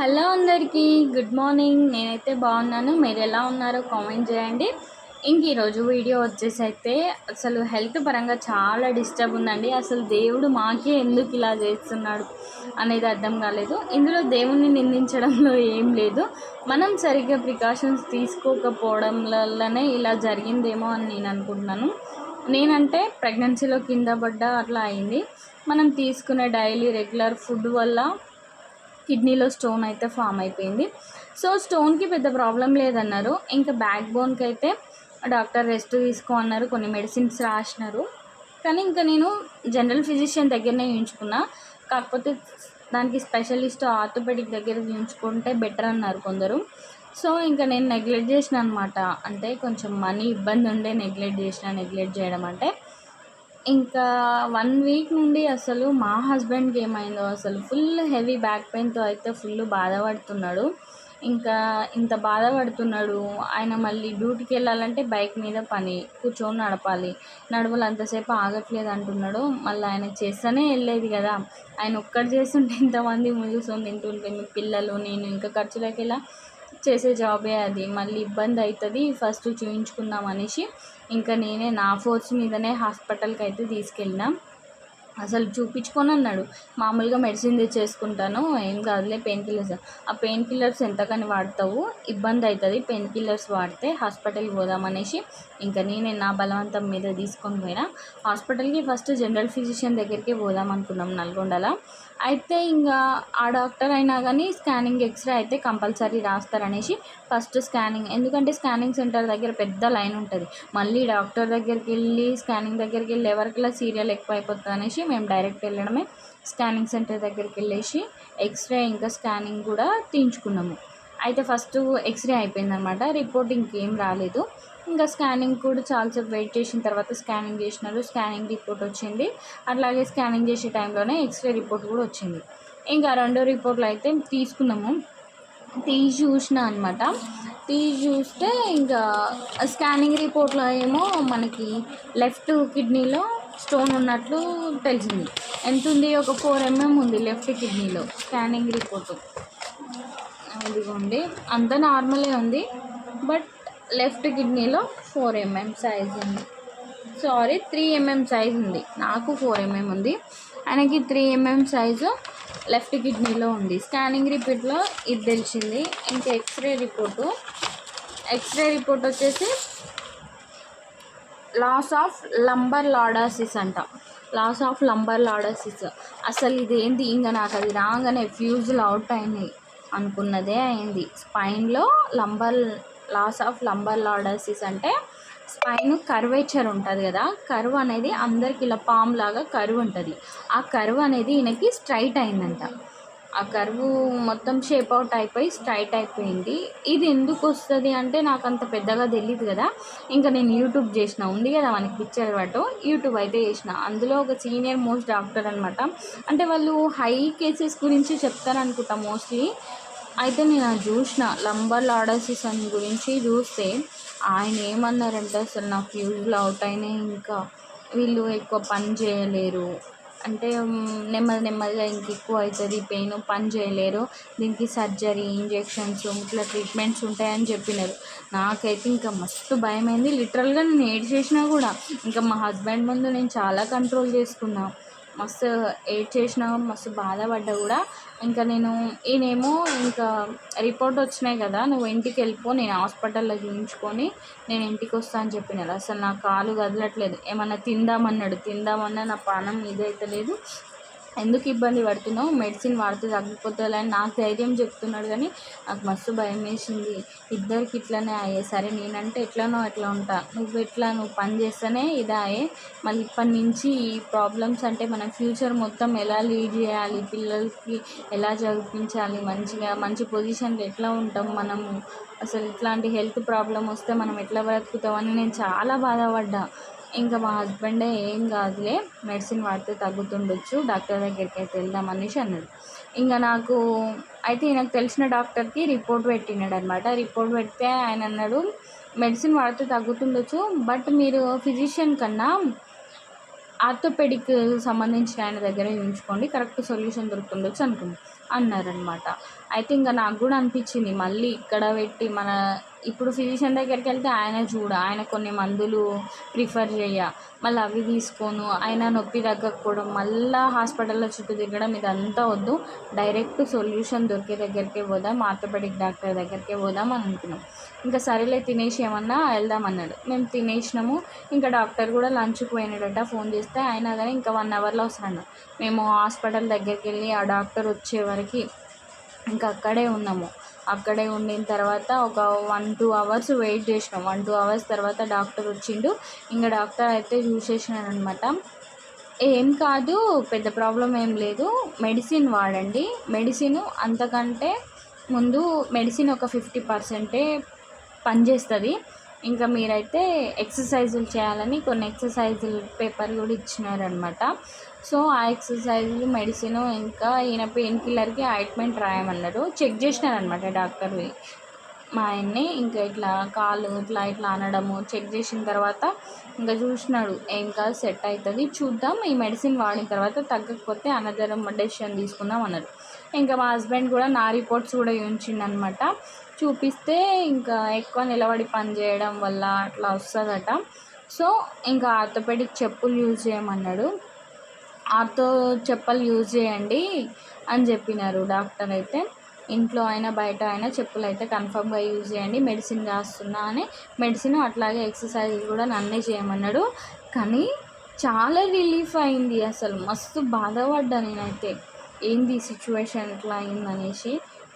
Hello అందరికీ good morning. నేనైతే బాగున్నాను. మీరు ఎలా ఉన్నారో కామెంట్ చేయండి. ఇంక ఈరోజు వీడియో వచ్చేసి అయితే అసలు హెల్త్ పరంగా చాలా డిస్టర్బ్ ఉందండి. అసలు దేవుడు మాకే ఎందుకు ఇలా చేస్తున్నాడు అనేది అర్థం కాలేదు. ఇందులో దేవుణ్ణి నిందించడంలో ఏం లేదు. మనం సరిగ్గా ప్రికాషన్స్ తీసుకోకపోవడం వల్లనే ఇలా జరిగిందేమో అని నేను అనుకుంటున్నాను. నేనంటే ప్రెగ్నెన్సీలో కింద పడ్డ అట్లా అయింది. మనం తీసుకునే డైలీ రెగ్యులర్ ఫుడ్ వల్ల కిడ్నీలో స్టోన్ అయితే ఫామ్ అయిపోయింది. సో స్టోన్కి పెద్ద ప్రాబ్లం లేదన్నారు. ఇంకా బ్యాక్ బోన్కి అయితే డాక్టర్ రెస్ట్ తీసుకో అన్నారు. కొన్ని మెడిసిన్స్ రాసినారు. కానీ ఇంకా నేను జనరల్ ఫిజిషియన్ దగ్గరనే చూయించుకున్నా. కాకపోతే దానికి స్పెషలిస్ట్ ఆర్థోపెడిక్ దగ్గర చూయించుకుంటే బెటర్ అన్నారు కొందరు. సో ఇంకా నేను నెగ్లెక్ట్ చేసిన అనమాట అంటే కొంచెం మనీ ఇబ్బంది ఉండే నెగ్లెక్ట్ చేసిన నెగ్లెక్ట్ చేయడం అంటే. ఇంకా వన్ వీక్ నుండి అసలు మా హస్బెండ్కి ఏమైందో అసలు ఫుల్ హెవీ బ్యాక్ పెయిన్తో అయితే ఫుల్ బాధపడుతున్నాడు. ఇంకా ఇంత బాధపడుతున్నాడు. ఆయన మళ్ళీ డ్యూటీకి వెళ్ళాలంటే బైక్ మీద పని కూర్చొని నడపాలి. నడవలు అంతసేపు ఆగట్లేదు అంటున్నాడు. మళ్ళీ ఆయన చేస్తూనే వెళ్ళేది కదా. ఆయన ఒక్కడు చేస్తుంటే ఇంతమంది ముగిస్తుంది తింటుంటే మీ పిల్లలు నేను ఇంకా ఖర్చులకి ఇలా చేసే జాబే అది. మళ్ళీ ఇబ్బంది అవుతుంది ఫస్ట్ చూయించుకుందాం అనేసి ఇంకా నేనే నా ఫోర్స్ మీదనే హాస్పిటల్కి అయితే తీసుకెళ్ళినా. అసలు చూపించుకొని అన్నాడు మామూలుగా మెడిసిన్ తెచ్చేసుకుంటాను. ఏం కాదులే పెయిన్ కిల్లర్స్. ఆ పెయిన్ కిల్లర్స్ ఎంతకని వాడతావు? ఇబ్బంది అవుతుంది పెయిన్ కిల్లర్స్ వాడితే హాస్పిటల్కి పోదామనేసి ఇంకా నేనే నా బలవంతం మీద తీసుకొని పోయినా. హాస్పిటల్కి ఫస్ట్ జనరల్ ఫిజిషియన్ దగ్గరికి పోదాం అనుకున్నాం నల్గొండలో. అయితే ఇంకా ఆ డాక్టర్ అయినా కానీ స్కానింగ్ ఎక్స్రే అయితే కంపల్సరీ రాస్తారనేసి ఫస్ట్ స్కానింగ్. ఎందుకంటే స్కానింగ్ సెంటర్ దగ్గర పెద్ద లైన్ ఉంటుంది. మళ్ళీ డాక్టర్ దగ్గరికి వెళ్ళి స్కానింగ్ దగ్గరికి వెళ్ళి ఎవరికిలా సీరియల్ ఎక్కువ అయిపోతుంది అనేసి మేము డైరెక్ట్ వెళ్ళడమే. స్కానింగ్ సెంటర్ దగ్గరికి వెళ్ళేసి ఎక్స్రే ఇంకా స్కానింగ్ కూడా తీయించుకున్నాము. అయితే ఫస్ట్ ఎక్స్రే అయిపోయిందనమాట రిపోర్ట్ ఇంకేం రాలేదు. ఇంకా స్కానింగ్ కూడా చాలాసేపు వెయిట్ చేసిన తర్వాత స్కానింగ్ చేసినారు. స్కానింగ్ రిపోర్ట్ వచ్చింది. అట్లాగే స్కానింగ్ చేసే టైంలోనే ఎక్స్రే రిపోర్ట్ కూడా వచ్చింది. ఇంకా రెండో రిపోర్ట్లు అయితే తీసుకున్నాము తీసి చూసిన అనమాట తీసి చూస్తే ఇంకా స్కానింగ్ రిపోర్ట్లో ఏమో మనకి లెఫ్ట్ కిడ్నీలో స్టోన్ ఉన్నట్లు తెలిసింది. ఎంత ఉంది? ఒక ఫోర్ ఎంఎం ఉంది లెఫ్ట్ కిడ్నీలో స్కానింగ్ రిపోర్టు. ఇదిగోండి. అంతా నార్మలే ఉంది. బట్ లెఫ్ట్ కిడ్నీలో ఫోర్ ఎంఎం సైజ్ ఉంది. సారీ త్రీ ఎంఎం సైజ్ ఉంది. నాకు ఫోర్ ఎంఎం ఉంది. ఆయనకి త్రీ ఎంఎం సైజు లెఫ్ట్ కిడ్నీలో ఉంది. స్కానింగ్ రిపోర్ట్లో ఇది తెలిసింది. ఇంకా ఎక్స్రే రిపోర్టు. ఎక్స్రే రిపోర్ట్ వచ్చేసి లాస్ ఆఫ్ లంబర్ లాడాసిస్ అంట. లాస్ ఆఫ్ లంబర్ లాడాసిస్ అసలు ఇది ఏంటి ఇంకా నాకు అది రాగానే ఫ్యూజులు అవుట్ అయినాయి. అనుకున్నదే అయింది. స్పైన్లో lumbar loss of lumbar lordosis అంటే స్పైన్ కర్వేచర్ ఉంటుంది కదా కర్వ్ అనేది అందరికి ఇలా పామ్ లాగా కర్వ్ ఉంటుంది. ఆ కర్వ్ అనేది ఈయనకి స్ట్రైట్ అయిందంట. ఆ కరువు మొత్తం షేప్ అవుట్ అయిపోయి స్ట్రైట్ అయిపోయింది. ఇది ఎందుకు వస్తుంది అంటే నాకు అంత పెద్దగా తెలియదు కదా. ఇంకా నేను యూట్యూబ్ చేసిన ఉంది కదా మనకి పిక్చర్ పట్టు యూట్యూబ్ అయితే చేసిన. అందులో ఒక సీనియర్ మోస్ట్ డాక్టర్ అనమాట అంటే వాళ్ళు హై కేసెస్ గురించి చెప్తారనుకుంటా మోస్ట్లీ అయితే నేను అది చూసిన. లంబర్ లాడసిస్ అని గురించి చూస్తే ఆయన ఏమన్నారంటే అసలు నా ఫ్యూజులు అవుట్ అయినాయి ఇంకా. వీళ్ళు ఎక్కువ పని చేయలేరు. అంటే నెమ్మది నెమ్మదిగా ఇంక ఎక్కువ అవుతుంది పెయిన్ పని చేయలేరు దీనికి సర్జరీ ఇంజెక్షన్స్ ఇట్లా ట్రీట్మెంట్స్ ఉంటాయని చెప్పినారు. నాకైతే ఇంకా మస్తు భయమైంది. లిటరల్గా నేను ఏడ్ చేసినా కూడా ఇంకా మా హస్బెండ్ ముందు నేను చాలా కంట్రోల్ చేసుకున్నాను మస్తు ఏడ్ చేసిన మస్తు బాధపడ్డా కూడా. ఇంకా నేను ఈయనేమో ఇంకా రిపోర్ట్ వచ్చినాయి కదా నువ్వు ఇంటికి వెళ్ళిపో నేను హాస్పిటల్లో చూపించుకొని నేను ఇంటికి వస్తా అని చెప్పినారు. అసలు నా కాలు కదలట్లేదు. ఏమన్నా తిందామన్నాడు. తిందామన్నా నా పానం ఇదైతలేదు. ఎందుకు ఇబ్బంది పడుతున్నావు? మెడిసిన్ వాడితే తగ్గిపోతుంది అని నాకు ధైర్యం చెప్తున్నాడు కానీ నాకు మస్తు భయం వేసింది. ఇద్దరికి ఇట్లనే అయ్యే. సరే నేనంటే ఎట్లనో ఎట్లా ఉంటా. నువ్వు ఎట్లా? నువ్వు పని చేస్తేనే ఇదా అయ్యే మళ్ళీ ఇప్పటి నుంచి ఈ ప్రాబ్లమ్స్ అంటే మన ఫ్యూచర్ మొత్తం ఎలా లీడ్ చేయాలి? పిల్లలకి ఎలా చదివించాలి? మంచిగా మంచి పొజిషన్లో ఎట్లా ఉంటాం మనము అసలు ఇట్లాంటి హెల్త్ ప్రాబ్లం వస్తే మనం ఎట్లా బ్రతుకుతామని నేను చాలా బాధపడ్డా. ఇంకా మా హస్బెండే ఏం కాదులే మెడిసిన్ వాడితే తగ్గుతుండొచ్చు డాక్టర్ దగ్గరికి అయితే వెళ్దాం అనేసి అన్నాడు. ఇంకా నాకు అయితే నాకు తెలిసిన డాక్టర్కి రిపోర్ట్ పెట్టినాడు అనమాట రిపోర్ట్ పెడితే ఆయన అన్నాడు మెడిసిన్ వాడితే తగ్గుతుండొచ్చు బట్ మీరు ఫిజిషియన్ కన్నా ఆర్థోపెడిక్ సంబంధించిన ఆయన దగ్గర ఉంచుకోండి కరెక్ట్ సొల్యూషన్ దొరుకుతుండొచ్చు అనుకున్నాను అన్నారనమాట. అయితే ఇంకా నాకు కూడా అనిపించింది మళ్ళీ ఇక్కడ పెట్టి మన ఇప్పుడు ఫిజిషియన్ దగ్గరికి వెళ్తే ఆయన చూడ ఆయన కొన్ని మందులు ప్రిఫర్ చేయ మళ్ళీ అవి తీసుకోను ఆయన నొప్పి తగ్గకపోవడం మళ్ళీ హాస్పిటల్లో చుట్టూ తిరగడం ఇదంతా వద్దు. డైరెక్ట్ సొల్యూషన్ దొరికే దగ్గరికే పోదాం ఆర్థోపెడిక్ డాక్టర్ దగ్గరికే పోదాం అని అనుకున్నాం. ఇంకా సరేలే తినేసి ఏమన్నా వెళ్దాం అన్నాడు. మేము తినేసినాము. ఇంకా డాక్టర్ కూడా లంచ్కి పోయినాడట ఫోన్ చేస్తే ఆయన కానీ ఇంకా వన్ అవర్లో వస్తాడు. మేము హాస్పిటల్ దగ్గరికి వెళ్ళి ఆ డాక్టర్ వచ్చే వరకు ఇంకా అక్కడే ఉన్నాము. అక్కడే ఉండిన తర్వాత ఒక వన్ టూ అవర్స్ వెయిట్ చేసినాం. వన్ టూ అవర్స్ తర్వాత డాక్టర్ వచ్చిండు. ఇంకా డాక్టర్ అయితే చూసేసినాడు అనమాట ఏం కాదు పెద్ద ప్రాబ్లం ఏం లేదు. మెడిసిన్ వాడండి. మెడిసిన్ అంతకంటే ముందు మెడిసిన్ ఒక ఫిఫ్టీ పర్సెంటే పనిచేస్తుంది. ఇంకా మీరైతే ఎక్సర్సైజులు చేయాలని కొన్ని ఎక్సర్సైజులు పేపర్ కూడా ఇచ్చినారనమాట. సో ఆ ఎక్సర్సైజులు మెడిసిన్ ఇంకా ఈయన పెయిన్ కిల్లర్కి ఆయింట్మెంట్ రాయమన్నారు. చెక్ చేసినారనమాట డాక్టర్ మా ఆయన్ని ఇంకా ఇట్లా కాళ్ళు ఇట్లా ఇట్లా అనడము చెక్ చేసిన తర్వాత ఇంకా చూసినాడు ఏం కాదు సెట్ అవుతుంది చూద్దాం ఈ మెడిసిన్ వాడిన తర్వాత తగ్గకపోతే అనదర్ డెసిషన్ తీసుకుందాం అన్నారు ఇంకా మా హస్బెండ్ కూడా నా రిపోర్ట్స్ కూడా ఉంచిండనమాట చూపిస్తే ఇంకా ఎక్కువ నిలబడి పని చేయడం వల్ల అట్లా వస్తుందట. సో ఇంకా ఆర్థోపెడిక్ చెప్పులు యూజ్ చేయమన్నాడు. ఆర్థో చెప్పలు యూజ్ చేయండి అని చెప్పినారు డాక్టర్ అయితే. ఇంట్లో అయినా బయట అయినా చెప్పులు అయితే కన్ఫామ్గా యూజ్ చేయండి. మెడిసిన్ రాస్తున్నా అని మెడిసిన్ అట్లాగే ఎక్సర్సైజ్ కూడా నన్నే చేయమన్నాడు. కానీ చాలా రిలీఫ్ అయింది అసలు. మస్తు బాధపడ్డా నేనైతే. ఏంది సిచ్యువేషన్ ఇట్లా అయిందనేసి.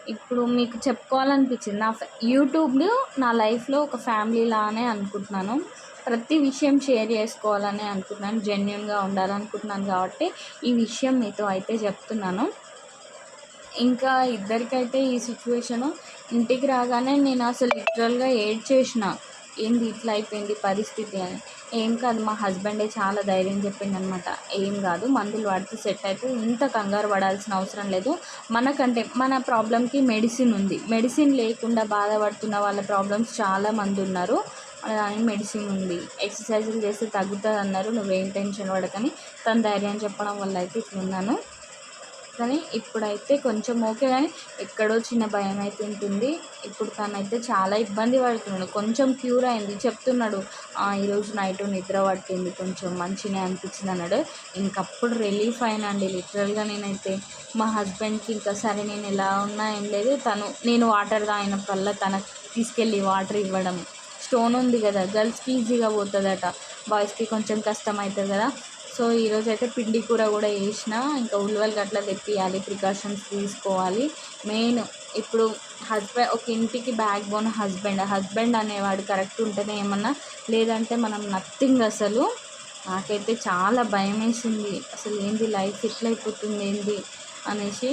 ఇప్పుడు మీకు చెప్పుకోవాలనిపించింది. నా యూట్యూబ్లో నా లైఫ్లో ఒక ఫ్యామిలీ లానే అనుకుంటున్నాను. ప్రతి విషయం షేర్ చేసుకోవాలని అనుకుంటున్నాను. జెన్యున్గా ఉండాలనుకుంటున్నాను కాబట్టి ఈ విషయం మీతో అయితే చెప్తున్నాను. ఇంకా ఇద్దరికైతే ఈ సిచ్యువేషను ఇంటికి రాగానే నేను అసలు లిటరల్గా ఏడ్ చేసిన ఏంది ఇట్లా అయిపోయింది పరిస్థితి? అని. ఏం కాదు మా హస్బెండే చాలా ధైర్యం చెప్పింది అనమాట ఏం కాదు మందులు వాడితే సెట్ అయితే ఇంత కంగారు పడాల్సిన అవసరం లేదు. మనకంటే మన ప్రాబ్లంకి మెడిసిన్ ఉంది. మెడిసిన్ లేకుండా బాధపడుతున్న వాళ్ళ ప్రాబ్లమ్స్ చాలా మంది ఉన్నారు. దానికి మెడిసిన్ ఉంది. ఎక్సర్సైజులు చేస్తే తగ్గుతుంది అన్నారు నువ్వేం టెన్షన్ పడకని తన ధైర్యం చెప్పడం వల్ల అయితే ఇట్లున్నాను. కానీ ఇప్పుడైతే కొంచెం ఓకే కానీ ఎక్కడో చిన్న భయం అయితే ఉంటుంది. ఇప్పుడు తనైతే చాలా ఇబ్బంది పడుతున్నాడు. కొంచెం క్యూర్ అయింది. చెప్తున్నాడు ఈరోజు నైట్ నిద్ర పట్టింది. కొంచెం మంచిగా అనిపించింది అన్నాడు. ఇంకప్పుడు రిలీఫ్ అయినండి. లిటరల్గా నేనైతే మా హస్బెండ్కి ఇంకా సరే నేను ఎలా ఉన్నా ఏం లేదు. తను నేను వాటర్ తాగినప్పుడల్లా తనకు తీసుకెళ్ళి వాటర్ ఇవ్వడం. స్టోన్ ఉంది కదా. గర్ల్స్కి ఈజీగా పోతుందట. బాయ్స్కి కొంచెం కష్టం అవుతుంది కదా. సో ఈరోజు అయితే పిండి కూర కూడా వేసిన ఇంకా ఉల్లివలు గట్లా తెప్పియాలి ప్రికాషన్స్ తీసుకోవాలి. మెయిన్ ఇప్పుడు హస్బెండ్ ఒక ఇంటికి బ్యాక్ బోన్ హస్బెండ్. హస్బెండ్ అనేవాడు కరెక్ట్ ఉంటేనే ఏమన్నా లేదంటే మనం నథింగ్ అసలు. నాకైతే చాలా భయం వేసింది అసలు ఏంది లైఫ్ ఎట్లా అయిపోతుంది ఏంది అనేసి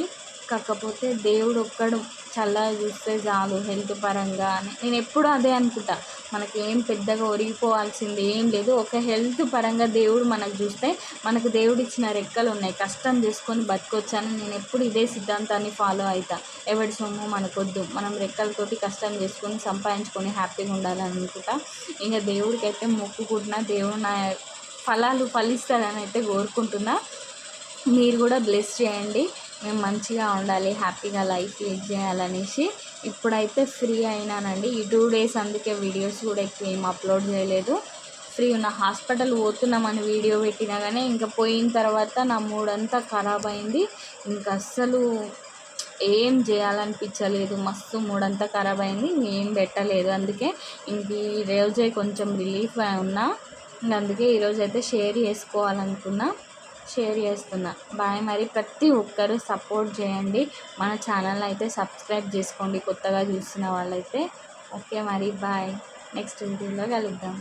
కాకపోతే దేవుడు ఒక్కడు చల్లగా చూస్తే చాలు హెల్త్ పరంగా అని. నేను ఎప్పుడు అదే అనుకుంటా. మనకి ఏం పెద్దగా ఒరిగిపోవాల్సింది ఏం లేదు. ఒక హెల్త్ పరంగా దేవుడు మనకు చూస్తే మనకు దేవుడు ఇచ్చిన రెక్కలు ఉన్నాయి కష్టం చేసుకొని బతకొచ్చని నేను ఎప్పుడు ఇదే సిద్ధాంతాన్ని ఫాలో అవుతా ఎవరి సొమ్ము మనకొద్దు. మనం రెక్కలతోటి కష్టం చేసుకొని సంపాదించుకొని హ్యాపీగా ఉండాలని అనుకుంటా ఇంకా దేవుడికి అయితే మొక్కుకుంటున్నా దేవుడు నా ఫలాలు ఫలిస్తారని అయితే కోరుకుంటున్నా. మీరు కూడా బ్లెస్ చేయండి. మేము మంచిగా ఉండాలి హ్యాపీగా లైఫ్ లీడ్ చేయాలనేసి ఇప్పుడైతే ఫ్రీ అయినానండి. ఈ టూ డేస్ అందుకే వీడియోస్ కూడా ఎక్కువ ఏం అప్లోడ్ చేయలేదు. ఫ్రీ ఉన్న హాస్పిటల్ పోతున్నామని వీడియో పెట్టినా కానీ ఇంకా పోయిన తర్వాత నా మూడంతా ఖరాబ్ అయింది. ఇంకా అస్సలు ఏం చేయాలనిపించలేదు. మస్తు మూడంతా ఖరాబ్ అయింది. ఏం పెట్టలేదు. అందుకే ఇంక ఈ రోజే కొంచెం రిలీఫ్ ఉన్నా. అందుకే ఈరోజు అయితే షేర్ చేసుకోవాలనుకున్నా. షేర్ చేస్తున్నా. బాయ్ మరి ప్రతి ఒక్కరూ సపోర్ట్ చేయండి. మన ఛానల్ అయితే సబ్స్క్రైబ్ చేసుకోండి కొత్తగా చూస్తున్న వాళ్ళైతే. ఓకే మరి బాయ్. నెక్స్ట్ వీడియోలో కలుద్దాం.